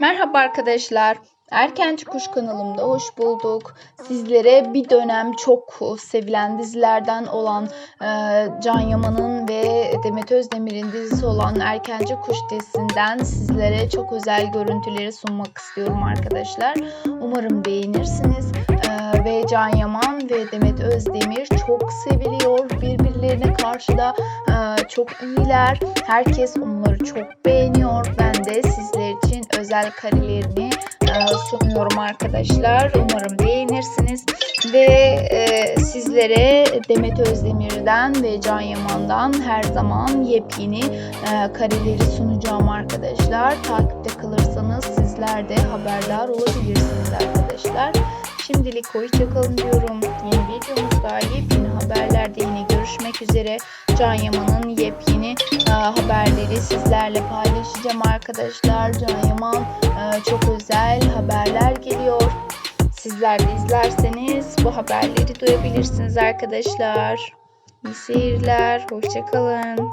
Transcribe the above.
Merhaba arkadaşlar. Erkenci Kuş kanalımda hoş bulduk. Sizlere bir dönem çok sevilen dizilerden olan e, Can Yaman'ın ve Demet Özdemir'in dizisi olan Erkenci Kuş dizisinden sizlere çok özel görüntüleri sunmak istiyorum arkadaşlar. Umarım beğenirsiniz. E, ve Can Yaman ve Demet Özdemir çok seviliyor. Birbirlerine karşı da e, çok iyiler. Herkes onları çok beğeniyor. Ben de sizler özel karelerini e, sunuyorum arkadaşlar. Umarım beğenirsiniz. Ve e, sizlere Demet Özdemir'den ve Can Yaman'dan her zaman yepyeni e, kareleri sunacağım arkadaşlar. Takipte kalırsanız sizler de haberdar olabilirsiniz arkadaşlar. Şimdilik hoşçakalın diyorum. Yeni videomuzda yepyeni haberlerde yine görüşmek üzere. Can Yaman'ın yepyeni e, haberleri sizlerle paylaşacağım arkadaşlar. Can Yaman e, çok özel haberler geliyor. Sizler de izlerseniz bu haberleri duyabilirsiniz arkadaşlar. İyi seyirler. Hoşçakalın.